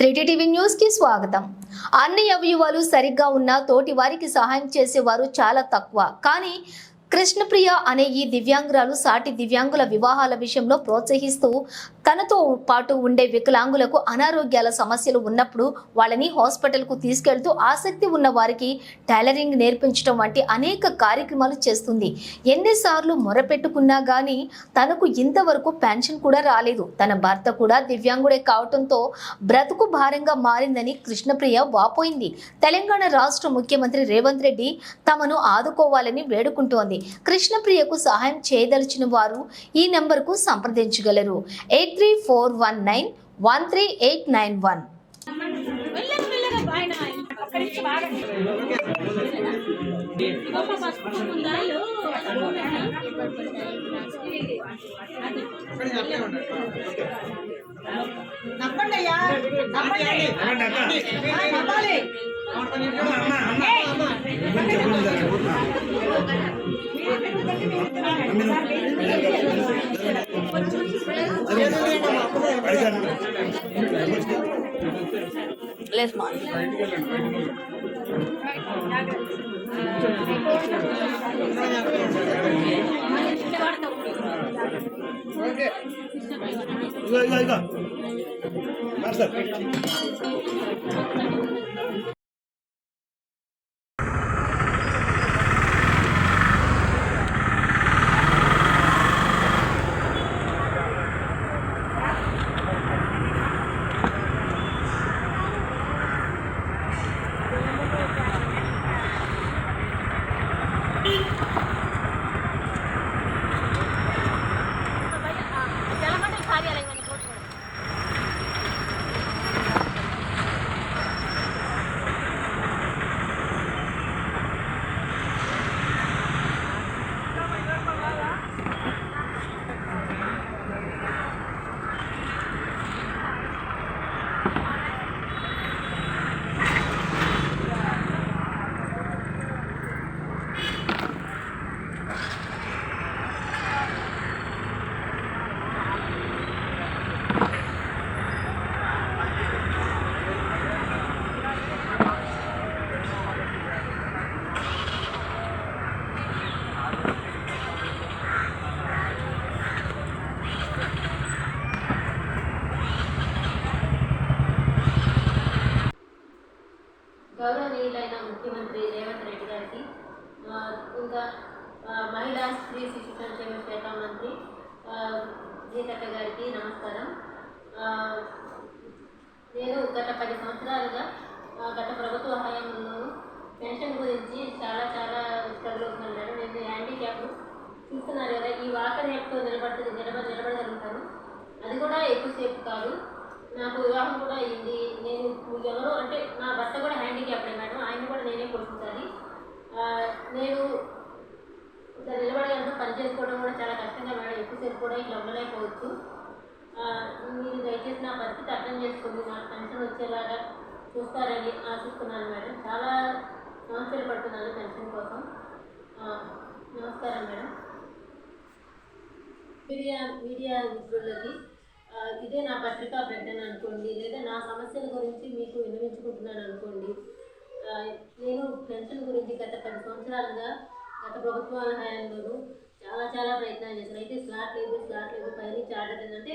త్రీటీ TV న్యూస్కి స్వాగతం. అన్ని అవయవాలు సరిగ్గా ఉన్న తోటి వారికి సహాయం చేసేవారు చాలా తక్కువ. కానీ కృష్ణప్రియ అనే ఈ దివ్యాంగురాలు సాటి దివ్యాంగుల వివాహాల విషయంలో ప్రోత్సహిస్తూ తనతో పాటు ఉండే వికలాంగులకు అనారోగ్యాల సమస్యలు ఉన్నప్పుడు వాళ్ళని హాస్పిటల్కు తీసుకెళ్తూ ఆసక్తి ఉన్న వారికి టైలరింగ్ నేర్పించడం వంటి అనేక కార్యక్రమాలు చేస్తుంది. ఎన్నిసార్లు మొరపెట్టుకున్నా కానీ తనకు ఇంతవరకు పెన్షన్ కూడా రాలేదు. తన భర్త కూడా దివ్యాంగుడే కావటంతో బ్రతుకు భారంగా మారిందని కృష్ణప్రియ వాపోయింది. తెలంగాణ రాష్ట్ర ముఖ్యమంత్రి రేవంత్ రెడ్డి తమను ఆదుకోవాలని వేడుకుంటోంది. కృష్ణప్రియకు సహాయం చేయదలిచిన వారు ఈ నెంబర్కు సంప్రదించగలరు. Eight three four one nine one three eight nine one. నప్పండి అయ్యా నప్పండి. నప్పాలి లేదు మా కార్యాలయం అని కోరుకోవడం గౌరవనీయులైన ముఖ్యమంత్రి రేవంత్ రెడ్డి గారికి ఆ, ఇంకా మహిళా స్త్రీ శిశు సంక్షేమ శాఖ మంత్రి ఆ, గారికి నమస్కారం. నేను గత పది సంవత్సరాలుగా గత ప్రభుత్వ హయాంలో పెన్షన్ గురించి చాలా చాలా స్ట్రగుల్ అవుతున్నాను నేను హ్యాండిక్యాప్ చూస్తున్నారు కదా ఈ వాకర్ హెల్ప్తో నిలబడుతుంది నిలబ నిలబడగలుగుతాను. అది కూడా ఎక్కువసేపు కాదు. నాకు వివాహం కూడా అయింది. నేను ఎవరో అంటే నా భర్త కూడా హ్యాండిక్యాప్డే మేడం. ఆయన కూడా నేనే పోషించాలి. నేను నిలబడి అంతా పని చేసుకోవడం కూడా చాలా కష్టంగా మేడం. ఎక్కువసేపు కూడా ఇట్లా ఉండలేకపోవచ్చు. మీరు దయచేసి నా పరిస్థితి అర్థం చేసుకోండి. నాకు పెన్షన్ వచ్చేలాగా చూస్తారని ఆశిస్తున్నాను మేడం. చాలా సమస్యలు పడుతున్నాను పెన్షన్ కోసం. నమస్కారం మేడం. మీడియా మీడియా మిత్రులకి ఇదే నా పత్రికా ప్రకటన అనుకోండి లేదా నా సమస్యల గురించి మీకు విన్నవించుకుంటున్నాను అనుకోండి నేను పెన్షన్ గురించి గత పది సంవత్సరాలుగా గత ప్రభుత్వాల హయాంలోనూ చాలా చాలా ప్రయత్నాలు చేశాను. అయితే స్లాట్ లేదు స్లాట్ లేదు పైనుంచి ఆర్డర్ ఏంటంటే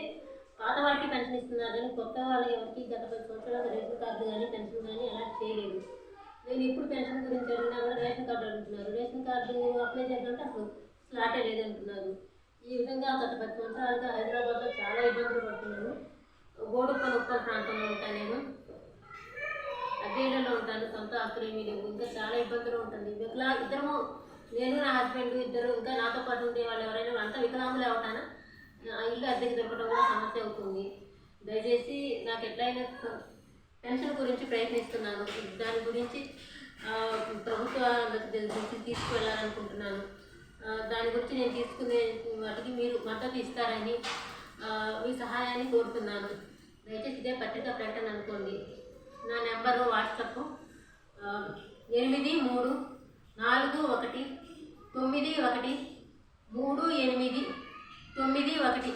పాత వాళ్ళకి పెన్షన్ ఇస్తున్నారు కానీ కొత్త వాళ్ళకి ఎవరికి గత పది సంవత్సరాలుగా రేషన్ కార్డు కానీ పెన్షన్ కానీ అలా చేయలేదు. నేను ఇప్పుడు పెన్షన్ గురించి అడిగినా కూడా రేషన్ కార్డు అడుగుతున్నారు. రేషన్ కార్డు అప్లై చేయాలంటే అసలు స్లాటే లేదంటున్నారు. ఈ విధంగా గత పది సంవత్సరాలుగా హైదరాబాద్లో చాలా ఇబ్బందులు పడుతున్నాను గోడుప్ప ఉప్పల్ ప్రాంతంలో ఉంటాను నేను. అద్దెలలో ఉంటాను సొంత ఆస్తులు ఏమీ లేవు ఇంకా చాలా ఇబ్బందులు ఉంటుంది. వికలా ఇద్దరము నేను నా హస్బెండ్ ఇద్దరు ఇంకా నాతో పాటు ఉండే వాళ్ళు ఎవరైనా అంతా వికలాంగులే అవుతానా? ఇల్లు అద్దెకి దొరకడం కూడా సమస్య అవుతుంది. దయచేసి నాకు ఎట్లయినా పెన్షన్ గురించి ప్రయత్నిస్తున్నాను. దాని గురించి ఆ, ప్రభుత్వ తీసుకువెళ్ళాలనుకుంటున్నాను. దాని గురించి నేను తీసుకునే వాటికి మీరు మద్దతు ఇస్తారని మీ సహాయాన్ని కోరుతున్నాను. దయచేసి ఇదే పత్రికా ప్రకటన అనుకోండి. నా నెంబరు వాట్సాప్. ఎనిమిది మూడు నాలుగు ఒకటి తొమ్మిది ఒకటి మూడు ఎనిమిది తొమ్మిది ఒకటి.